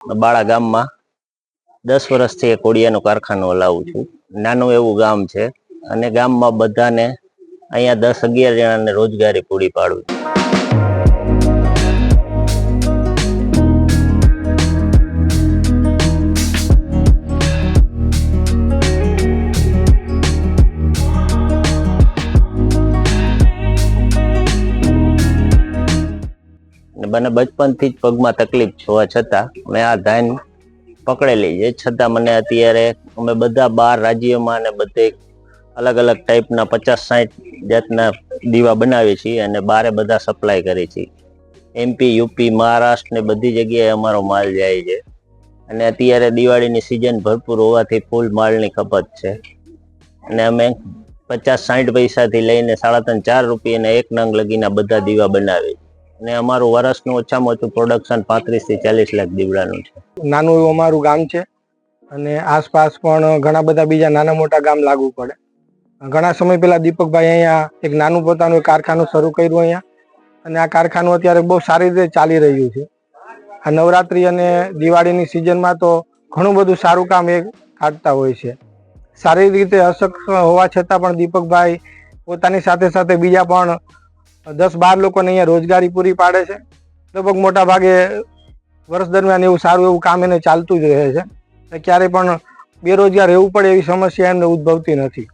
બાળા ગામમાં દસ વર્ષથી એક કોડિયાનું કારખાનું હલાવું છું. નાનું એવું ગામ છે અને ગામમાં બધાને અહીંયા દસ અગિયાર જણાને રોજગારી પૂરી પાડું છું. મને બચપનથી જ પગમાં તકલીફ હોવા છતાં મેં આ ધાન પકડેલી છે. છતાં મને અત્યારે અમે બધા બાર રાજ્યોમાં અને બધે અલગ અલગ ટાઈપના પચાસ સાઠ જાતના દીવા બનાવીએ છીએ અને બારે બધા સપ્લાય કરીએ છીએ. એમપી યુપી મહારાષ્ટ્ર ને બધી જગ્યાએ અમારો માલ જાય છે. અને અત્યારે દિવાળીની સિઝન ભરપૂર હોવાથી ફૂલ માલની ખપત છે. અને અમે પચાસ સાઠ પૈસાથી લઈને સાડા ત્રણ ચાર રૂપિયાના એક નંગ લગીના બધા દીવા બનાવીએ અને અમારું વર્ષનું ઓછામાં ઓછું પ્રોડક્શન પાંત્રીસથી ચાલીસ લાખ દીવડાનું છે. નાનું એવું અમારું ગામ છે અને આસપાસ પણ ઘણા બધા બીજા નાના મોટા ગામ લાગુ પડે. ઘણા સમય પહેલા દીપકભાઈ અહીંયા એક નાનું પોતાનું કારખાનું શરૂ કર્યું અહીંયા. અને આ કારખાનું અત્યારે બહુ સારી રીતે ચાલી રહ્યું છે. આ નવરાત્રી અને દિવાળીની સિઝનમાં તો ઘણું બધું સારું કામ એ કાઢતા હોય છે. સારી રીતે અશક્ત હોવા છતાં પણ દીપકભાઈ પોતાની સાથે સાથે બીજા પણ દસ બાર લોકોને અહીંયા રોજગારી પૂરી પાડે છે. લગભગ મોટા ભાગે વર્ષ દરમિયાન એવું સારું એવું કામ એને ચાલતું જ રહે છે. ક્યારેય પણ બેરોજગાર રહેવું પડે એવી સમસ્યા એમને ઉદ્ભવતી નથી.